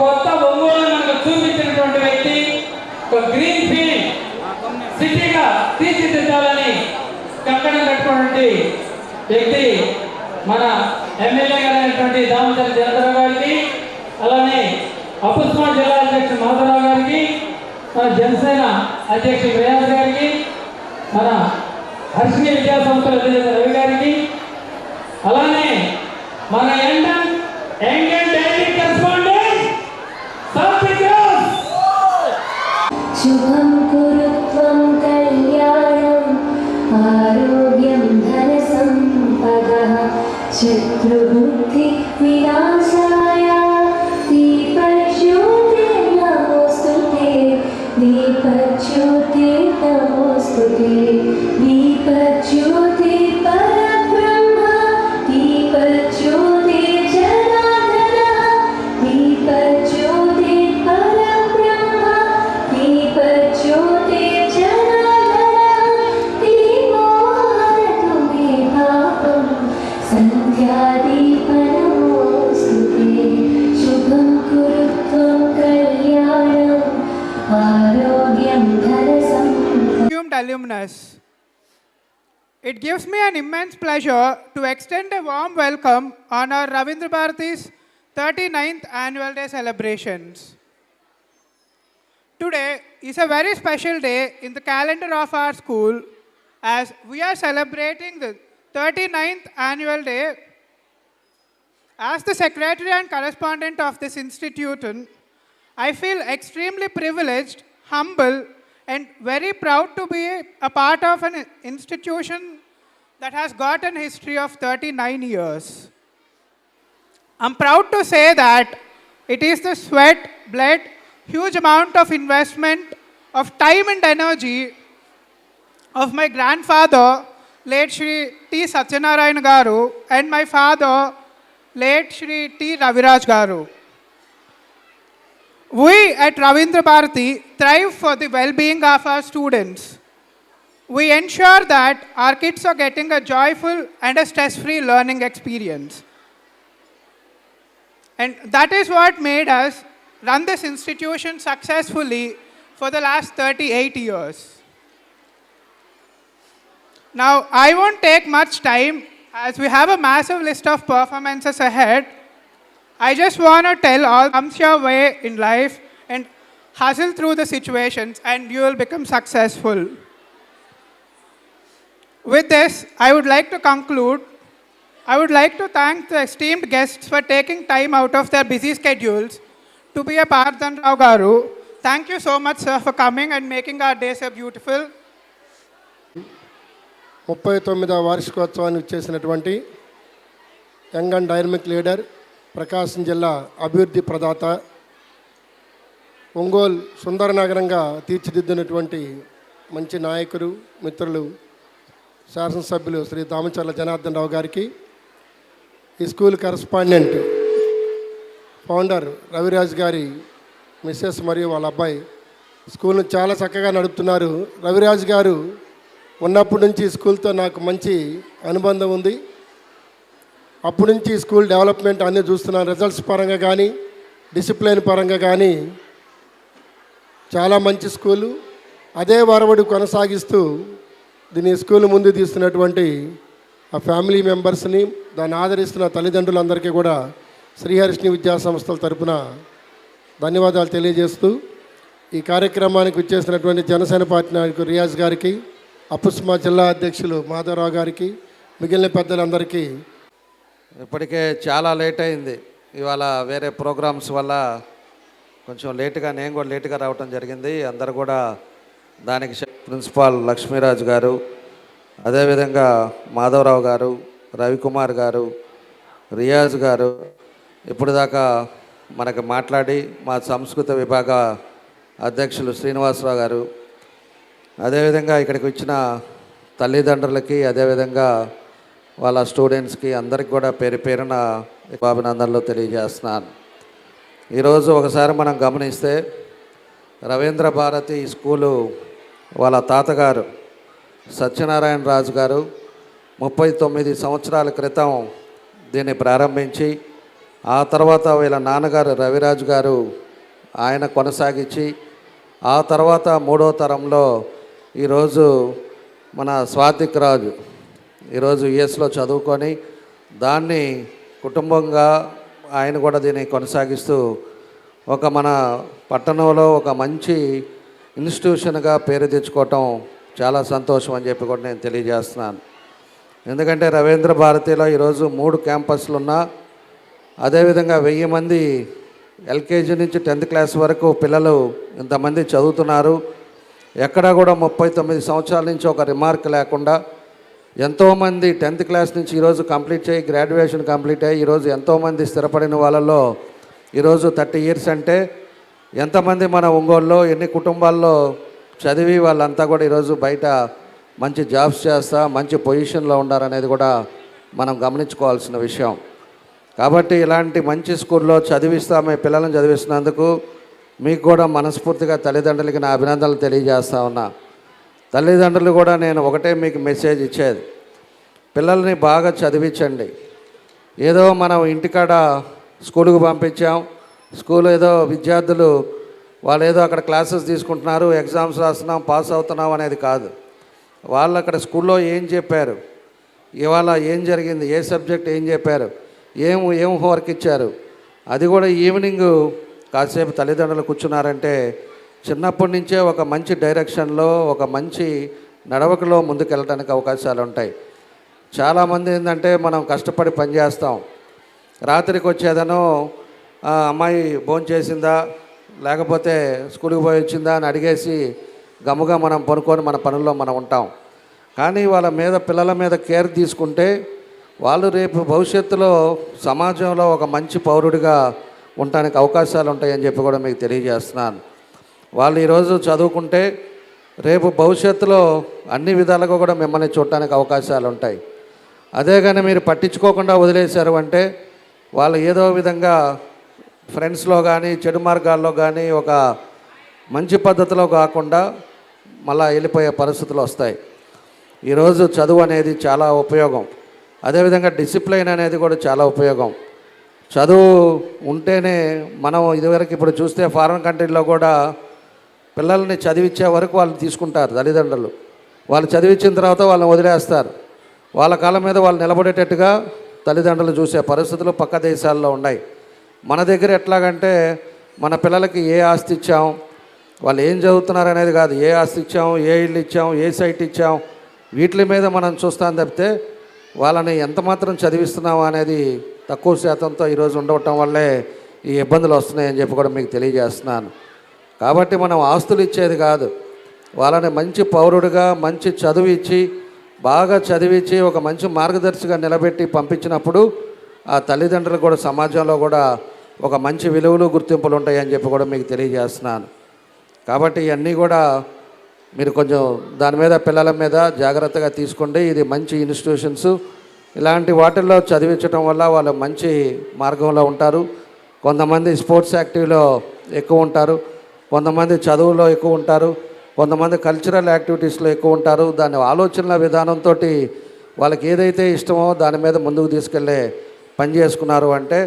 కొత్త ఒంగోలు మనకు చూపించినటువంటి వ్యక్తి ఒక గ్రీన్ ఫీల్డ్ సిటీగా తీర్చిదిద్దాలని కంకణం కట్టుకున్నటువంటి వ్యక్తి మన ఎమ్మెల్యే గారైనటువంటి దామచర్ జనతరావు గారికి అలానే అపుస్మా జిల్లా అధ్యక్షుడు మాధవరావు గారికి మన జనసేన అధ్యక్షుడు ప్రయాస్ గారికి మన హర్షిణి విద్యా సంస్థల అధ్యక్షుడు రవి గారికి అలానే మన ఎండ engage gives me an immense pleasure to extend a warm welcome on our Ravindra Bharati's 39th Annual Day celebrations. Today is a very special day in the calendar of our school as we are celebrating the 39th Annual Day. As the secretary and correspondent of this institution, I feel extremely privileged, humble, and very proud to be a part of an institution that has got history of 39 years. I'm proud to say that it is the sweat, blood, huge amount of investment of time and energy of my grandfather, late Sri T. Satyanarayan Garu, and my father, late Sri T. Raviraj Garu. We at Ravindra Bharati thrive for the well-being of our students. We ensure that our kids are getting a joyful and a stress free learning experience. And that is what made us run this institution successfully for the last 38 years. Now, I won't take much time as we have a massive list of performances ahead. I just want to tell all comes your way in life and hustle through the situations and you will become successful. With this, I would like to conclude. I would like to thank the esteemed guests for taking time out of their busy schedules to be a part of Rao Garu. Thank you so much, sir, for coming and making our day so beautiful. ముప్పై తొమ్మిదవ వార్షికోత్సవాన్ని చేసినటువంటి young and dynamic leader Prakasam జిల్లా అభివృద్ధి ప్రదాత ఒంగోలు సుందర నగరంగా తీర్చిదిద్దినటువంటి మంచి నాయకులు మిత్రులు శాసనసభ్యులు శ్రీ దామచర్ల జనార్దన్ రావు గారికి ఈ స్కూల్ కరస్పాండెంట్ ఫౌండర్ రవిరాజ్ గారి మిస్సెస్ మరియు వాళ్ళ అబ్బాయి స్కూల్ను చాలా చక్కగా నడుపుతున్నారు రవిరాజ్ గారు ఉన్నప్పటి నుంచి స్కూల్తో నాకు మంచి అనుబంధం ఉంది అప్పటి నుంచి స్కూల్ డెవలప్మెంట్ అన్నీ చూస్తున్నాను రిజల్ట్స్ పరంగా కానీ డిసిప్లిన్ పరంగా కానీ చాలా మంచి స్కూలు అదే వరవడు కొనసాగిస్తూ దీన్ని స్కూల్ ముందు తీస్తున్నటువంటి ఆ ఫ్యామిలీ మెంబర్స్ని దాన్ని ఆదరిస్తున్న తల్లిదండ్రులందరికీ కూడా శ్రీహరిష్ణి విద్యా సంస్థల తరపున ధన్యవాదాలు తెలియజేస్తూ ఈ కార్యక్రమానికి వచ్చేసినటువంటి జనసేన పార్టీ నాయకులు రియాజ్ గారికి అపుస్మా జిల్లా అధ్యక్షులు మాధవరావు గారికి మిగిలిన పెద్దలందరికీ ఇప్పటికే చాలా లేట్ అయింది ఇవాళ వేరే ప్రోగ్రామ్స్ వల్ల కొంచెం లేటుగా నేను కూడా లేటుగా రావటం జరిగింది అందరు కూడా దానికి ప్రిన్సిపాల్ లక్ష్మీరాజు గారు అదేవిధంగా మాధవరావు గారు రవికుమార్ గారు రియాజ్ గారు ఇప్పటిదాకా మనకు మాట్లాడి మా సంస్కృత విభాగ అధ్యక్షులు శ్రీనివాసరావు గారు అదేవిధంగా ఇక్కడికి వచ్చిన తల్లిదండ్రులకి అదేవిధంగా వాళ్ళ స్టూడెంట్స్కి అందరికి కూడా పేరు పేరున అభినందనలు తెలియజేస్తున్నాను ఈరోజు ఒకసారి మనం గమనిస్తే రవీంద్ర భారతి స్కూలు వాళ్ళ తాతగారు సత్యనారాయణ రాజు గారు ముప్పై తొమ్మిది సంవత్సరాల క్రితం దీన్ని ప్రారంభించి ఆ తర్వాత వీళ్ళ నాన్నగారు రవిరాజు గారు ఆయన కొనసాగించి ఆ తర్వాత మూడో తరంలో ఈరోజు మన స్వాతిక్ రాజు ఈరోజు యుఎస్లో చదువుకొని దాన్ని కుటుంబంగా ఆయన కూడా దీన్ని కొనసాగిస్తూ ఒక మన పట్టణంలో ఒక మంచి ఇన్స్టిట్యూషన్గా పేరు తెచ్చుకోవటం చాలా సంతోషం అని చెప్పి కూడా నేను తెలియజేస్తున్నాను ఎందుకంటే రవీంద్ర భారతిలో ఈరోజు మూడు క్యాంపస్లు ఉన్నా అదేవిధంగా వెయ్యి మంది ఎల్కేజీ నుంచి టెన్త్ క్లాస్ వరకు పిల్లలు ఇంతమంది చదువుతున్నారు ఎక్కడా కూడా ముప్పై తొమ్మిది సంవత్సరాల నుంచి ఒక రిమార్క్ లేకుండా ఎంతోమంది టెన్త్ క్లాస్ నుంచి ఈరోజు కంప్లీట్ చేయి గ్రాడ్యుయేషన్ కంప్లీట్ అయ్యి ఈరోజు ఎంతోమంది స్థిరపడిన వాళ్ళలో ఈరోజు థర్టీ ఇయర్స్ అంటే ఎంతమంది మన ఒంగోలులో ఎన్ని కుటుంబాల్లో చదివి వాళ్ళంతా కూడా ఈరోజు బయట మంచి జాబ్స్ చేస్తా మంచి పొజిషన్లో ఉన్నారనేది కూడా మనం గమనించుకోవాల్సిన విషయం కాబట్టి ఇలాంటి మంచి స్కూల్లో చదివిస్తా మీ పిల్లలను చదివిస్తున్నందుకు మీకు కూడా మనస్ఫూర్తిగా తల్లిదండ్రులకి నా అభినందనలు తెలియజేస్తా ఉన్నా తల్లిదండ్రులు కూడా నేను ఒకటే మీకు మెసేజ్ ఇచ్చేది పిల్లల్ని బాగా చదివించండి ఏదో మనం ఇంటికాడ స్కూల్కి పంపించాం స్కూల్ ఏదో విద్యార్థులు వాళ్ళు ఏదో అక్కడ క్లాసెస్ తీసుకుంటున్నారు ఎగ్జామ్స్ రాస్తున్నాం పాస్ అవుతున్నాం అనేది కాదు వాళ్ళు అక్కడ స్కూల్లో ఏం చెప్పారు ఇవాళ ఏం జరిగింది ఏ సబ్జెక్ట్ ఏం చెప్పారు ఏం ఏం హోంవర్క్ ఇచ్చారు అది కూడా ఈవినింగ్ కాసేపు తల్లిదండ్రులు కూర్చున్నారంటే చిన్నప్పటి నుంచే ఒక మంచి డైరెక్షన్లో ఒక మంచి నడవకలో ముందుకెళ్ళడానికి అవకాశాలు ఉంటాయి చాలామంది ఏంటంటే మనం కష్టపడి పనిచేస్తాం రాత్రికి వచ్చేదనో అమ్మాయి భోజనం చేసిందా లేకపోతే స్కూల్కి పోయి వచ్చిందా అని అడిగేసి గమ్ముగా మనం పనుకొని మన పనుల్లో మనం ఉంటాం కానీ వాళ్ళ మీద పిల్లల మీద కేర్ తీసుకుంటే వాళ్ళు రేపు భవిష్యత్తులో సమాజంలో ఒక మంచి పౌరుడిగా ఉండడానికి అవకాశాలు ఉంటాయని చెప్పి కూడా మీకు తెలియజేస్తున్నాను వాళ్ళు ఈరోజు చదువుకుంటే రేపు భవిష్యత్తులో అన్ని విధాలుగా కూడా మిమ్మల్ని చూడటానికి అవకాశాలు ఉంటాయి అదే కానీ మీరు పట్టించుకోకుండా వదిలేశారు అంటే వాళ్ళు ఏదో విధంగా ఫ్రెండ్స్లో కానీ చెడు మార్గాల్లో కానీ ఒక మంచి పద్ధతిలో కాకుండా మళ్ళా వెళ్ళిపోయే పరిస్థితులు వస్తాయి ఈరోజు చదువు అనేది చాలా ఉపయోగం అదేవిధంగా డిసిప్లైన్ అనేది కూడా చాలా ఉపయోగం చదువు ఉంటేనే మనం ఇదివరకు ఇప్పుడు చూస్తే ఫారెన్ కంట్రీలో కూడా పిల్లల్ని చదివించే వరకు వాళ్ళు తీసుకుంటారు తల్లిదండ్రులు వాళ్ళు చదివించిన తర్వాత వాళ్ళని వదిలేస్తారు వాళ్ళ కాలం మీద వాళ్ళు నిలబడేటట్టుగా తల్లిదండ్రులు చూసే పరిస్థితులు పక్క దేశాల్లో ఉన్నాయి మన దగ్గర ఎట్లాగంటే మన పిల్లలకి ఏ ఆస్తి ఇచ్చాం వాళ్ళు ఏం చదువుతున్నారు అనేది కాదు ఏ ఆస్తి ఇచ్చాం ఏ ఇల్లు ఇచ్చాం ఏ సైట్ ఇచ్చాం వీటి మీద మనం చూస్తాం తప్పితే వాళ్ళని ఎంత మాత్రం చదివిస్తున్నాం అనేది తక్కువ శాతంతో ఈరోజు ఉండవటం వల్లే ఈ ఇబ్బందులు వస్తున్నాయని చెప్పి కూడా మీకు తెలియజేస్తున్నాను కాబట్టి మనం ఆస్తులు ఇచ్చేది కాదు వాళ్ళని మంచి పౌరుడిగా మంచి చదువు ఇచ్చి బాగా చదివించి ఒక మంచి మార్గదర్శిగా నిలబెట్టి పంపించినప్పుడు ఆ తల్లిదండ్రులు కూడా సమాజంలో కూడా ఒక మంచి విలువలు గుర్తింపులు ఉంటాయని చెప్పి కూడా మీకు తెలియజేస్తున్నాను కాబట్టి ఇవన్నీ కూడా మీరు కొంచెం దాని మీద పిల్లల మీద జాగ్రత్తగా తీసుకోండి ఇది మంచి ఇన్స్టిట్యూషన్స్ ఇలాంటి వాటిల్లో చదివించడం వల్ల వాళ్ళు మంచి మార్గంలో ఉంటారు కొంతమంది స్పోర్ట్స్ యాక్టివ్లో ఎక్కువ ఉంటారు కొంతమంది చదువులో ఎక్కువ ఉంటారు కొంతమంది కల్చరల్ యాక్టివిటీస్లో ఎక్కువ ఉంటారు దాని ఆలోచనల విధానంతో వాళ్ళకి ఏదైతే ఇష్టమో దాని మీద ముందుకు తీసుకెళ్లే పని చేసుకున్నారు అంటే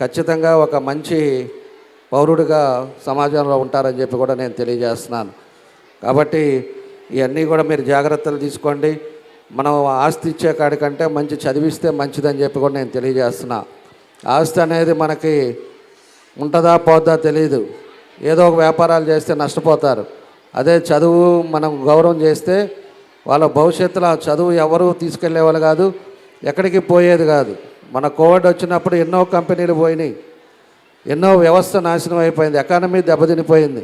ఖచ్చితంగా ఒక మంచి పౌరుడిగా సమాజంలో ఉంటారని చెప్పి కూడా నేను తెలియజేస్తున్నాను కాబట్టి ఇవన్నీ కూడా మీరు జాగ్రత్తలు తీసుకోండి మనం ఆస్తి ఇచ్చే కాడికంటే మంచి చదివిస్తే మంచిదని చెప్పి కూడా నేను తెలియజేస్తున్నా ఆస్తి అనేది మనకి ఉంటుందా పోద్దా తెలియదు ఏదో ఒక వ్యాపారాలు చేస్తే నష్టపోతారు అదే చదువు మనం గౌరవం చేస్తే వాళ్ళ భవిష్యత్తులో చదువు ఎవరు తీసుకెళ్లే వాళ్ళు కాదు ఎక్కడికి పోయేది కాదు మన కోవిడ్ వచ్చినప్పుడు ఎన్నో కంపెనీలు పోయినాయి ఎన్నో వ్యవస్థ నాశనం అయిపోయింది ఎకానమీ దెబ్బతినిపోయింది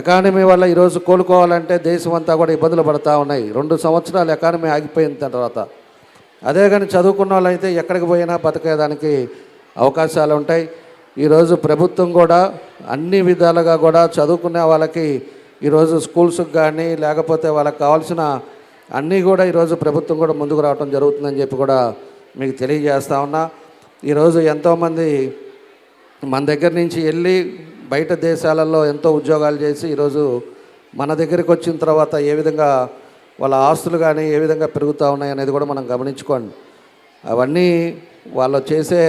ఎకానమీ వల్ల ఈరోజు కోలుకోవాలంటే దేశం అంతా కూడా ఇబ్బందులు పడతా ఉన్నాయి రెండు సంవత్సరాలు ఎకానమీ ఆగిపోయిన తర్వాత అదే కానీ చదువుకున్న వాళ్ళైతే ఎక్కడికి పోయినా బతికేదానికి అవకాశాలు ఉంటాయి ఈరోజు ప్రభుత్వం కూడా అన్ని విధాలుగా కూడా చదువుకునే వాళ్ళకి ఈరోజు స్కూల్స్కి కానీ లేకపోతే వాళ్ళకి కావాల్సిన అన్నీ కూడా ఈరోజు ప్రభుత్వం కూడా ముందుకు రావడం జరుగుతుందని చెప్పి కూడా మీకు తెలియజేస్తా ఉన్నా ఈరోజు ఎంతోమంది మన దగ్గర నుంచి వెళ్ళి బయట దేశాలలో ఎంతో ఉద్యోగాలు చేసి ఈరోజు మన దగ్గరికి వచ్చిన తర్వాత ఏ విధంగా వాళ్ళ ఆస్తులు కానీ ఏ విధంగా పెరుగుతూ ఉన్నాయి అనేది కూడా మనం గమనించుకోండి అవన్నీ వాళ్ళు చేసే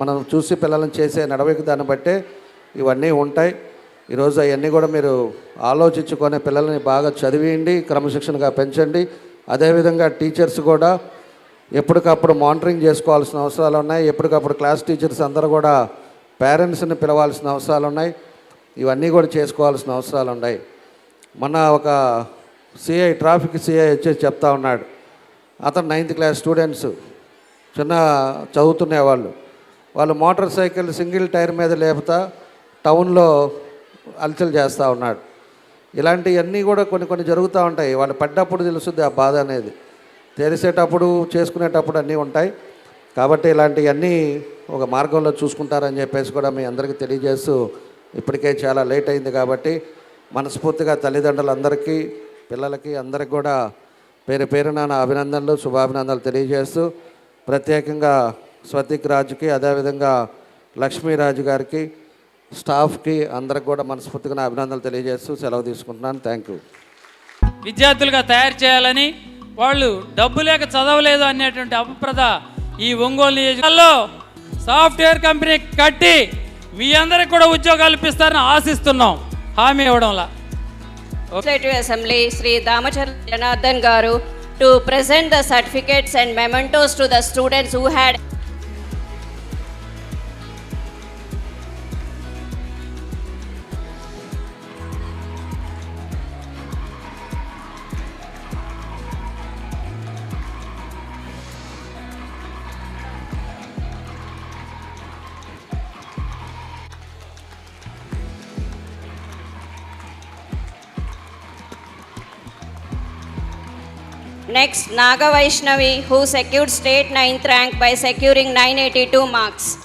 మనం చూసి పిల్లలను చేసే నడవడిక దాన్ని బట్టే ఇవన్నీ ఉంటాయి ఈరోజు అవన్నీ కూడా మీరు ఆలోచించుకొని పిల్లల్ని బాగా చదివియండి క్రమశిక్షణగా పెంచండి అదేవిధంగా టీచర్స్ కూడా ఎప్పటికప్పుడు మానిటరింగ్ చేసుకోవాల్సిన అవసరాలు ఉన్నాయి ఎప్పటికప్పుడు క్లాస్ టీచర్స్ అందరూ కూడా పేరెంట్స్ని పిలవాల్సిన అవసరాలు ఉన్నాయి ఇవన్నీ కూడా చేసుకోవాల్సిన అవసరాలు ఉన్నాయి మొన్న ఒక సిఐ ట్రాఫిక్ సిఐ వచ్చేసి చెప్తా ఉన్నాడు అతను నైన్త్ క్లాస్ స్టూడెంట్స్ చిన్న చదువుతునేవాళ్ళు వాళ్ళు మోటార్ సైకిల్ సింగిల్ టైర్ మీద లేపుతా టౌన్లో అలచలు చేస్తూ ఉన్నాడు ఇలాంటివన్నీ కూడా కొన్ని కొన్ని జరుగుతూ ఉంటాయి వాళ్ళు పడ్డప్పుడు తెలుస్తుంది ఆ బాధ అనేది తెరిసేటప్పుడు చేసుకునేటప్పుడు అన్నీ ఉంటాయి కాబట్టి ఇలాంటివన్నీ ఒక మార్గంలో చూసుకుంటారని చెప్పేసి కూడా మీ అందరికీ తెలియజేస్తూ ఇప్పటికే చాలా లేట్ అయింది కాబట్టి మనస్ఫూర్తిగా తల్లిదండ్రులందరికీ పిల్లలకి అందరికి కూడా పేరు పేరున నా అభినందనలు శుభాభినందనలు తెలియజేస్తూ ప్రత్యేకంగా స్వతిక్ రాజుకి అదేవిధంగా లక్ష్మీరాజు గారికి స్టాఫ్కి అందరికి కూడా మనస్ఫూర్తిగా నా అభినందనలు తెలియజేస్తూ సెలవు తీసుకుంటున్నాను థ్యాంక్ యూ విద్యార్థులుగా తయారు చేయాలని వాళ్ళు డబ్బు లేక చదవలేదు అనేటువంటి అపప్రద ఈ ఒంగోలు నియోజకవర్గంలో సాఫ్ట్వేర్ కంపెనీ కట్టి మీ అందరికి కూడా ఉద్యోగాలు ఇప్పిస్తారని ఆశిస్తున్నాం హామీ ఇవ్వడంలా legislative assembly Shri Damachar Janardhan garu to present the certificates and mementos to the students who had Next, Naga Vaishnavi, who secured state ninth rank by securing 982 marks.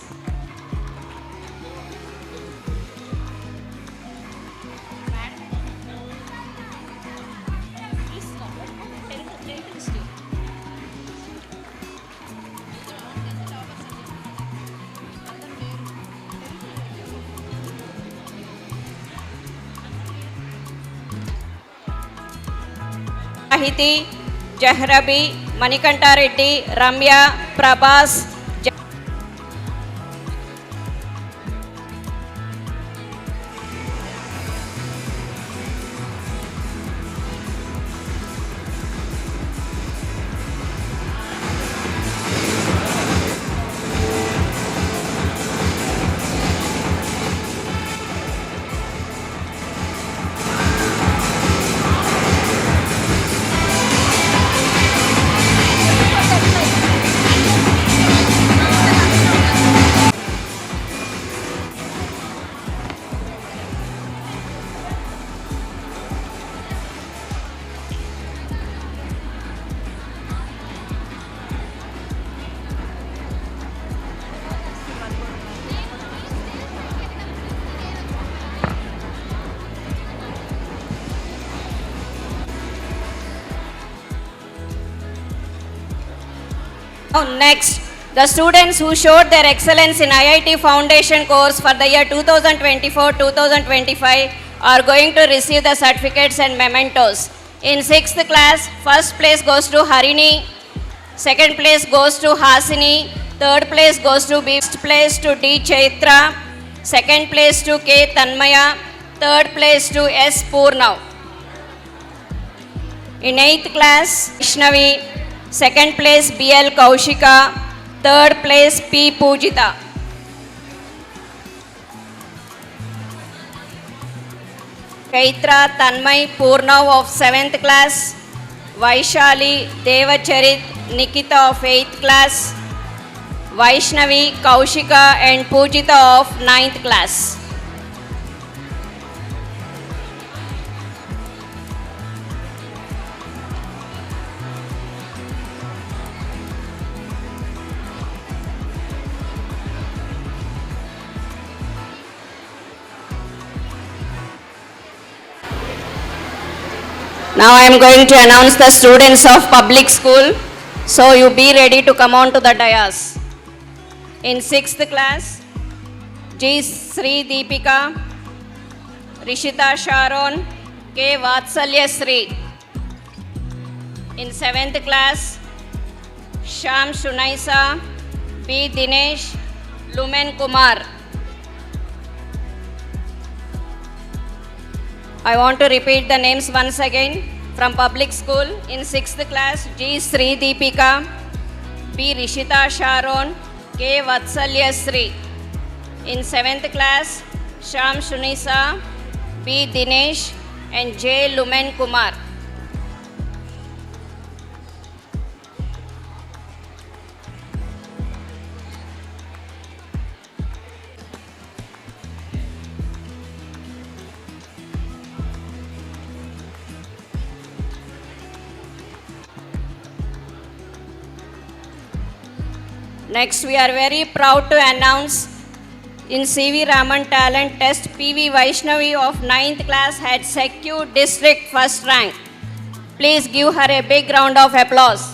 Tahiti, జహ్రబీ Manikanta Reddy Ramya Prabhas Now, next, the students who showed their excellence in IIT Foundation course for the year 2024-2025 are going to receive the certificates and mementos. In sixth class, first place goes to Harini, second place goes to Hasini, third place goes to B, place to D. Chaitra, second place to K. Tanmaya, third place to S. Purnav. In eighth class, Ishnavi, Second place B.L. Kaushika, third place P. Poojita. Kaitra Tanmay Purnav of 7th class, Vaishali Devacharit Nikita of 8th class, Vaishnavi, Kaushika and Poojita of 9th class. Now I am going to announce the students of public school. So you be ready to come on to the dais. In sixth class, G. Sri Deepika, Rishita Sharon, K. Vatsalya Sri. In seventh class, Sham Sunaisa, B Dinesh, Lumen Kumar. I want to repeat the names once again from public school in 6th class G. Sri Deepika, B. Rishita Sharon, K. Vatsalya Sri. In 7th class, Sham Shunisa, B. Dinesh, and J. Lumen Kumar. Next, we are very proud to announce in CV Raman Talent Test, PV Vaishnavi of 9th class had secured district first rank. Please give her a big round of applause.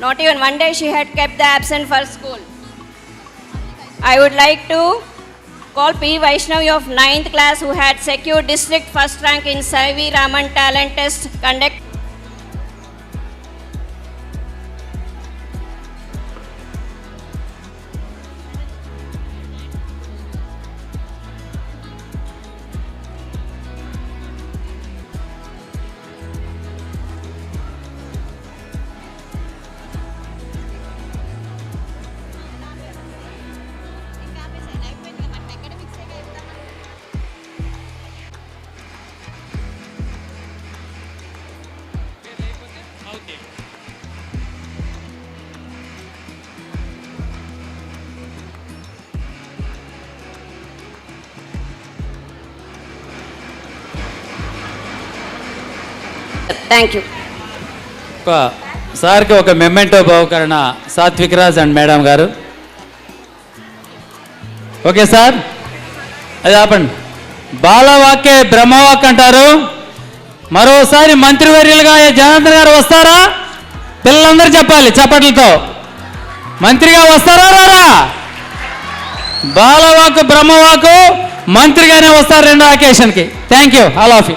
Not even one day she had kept the absent for school. I would like to call P. Vaishnavi of 9th class who had secured district first rank in Saivi Raman talent test conducted thank you సార్కి ఒక memento బహుకరణ Satvik Raj and madam garu okay sir అది ఆపండి బాలవాక్య బ్రహ్మవాక్ అంటారు మరోసారి మంత్రివర్యులుగా జనార్దన్ గారు వస్తారా పిల్లలందరూ చెప్పాలి చప్పట్లతో మంత్రిగా వస్తారా రారా బాలవాకు బ్రహ్మవాకు మంత్రిగానే వస్తారు రెండో అకేషన్కి thank you all of you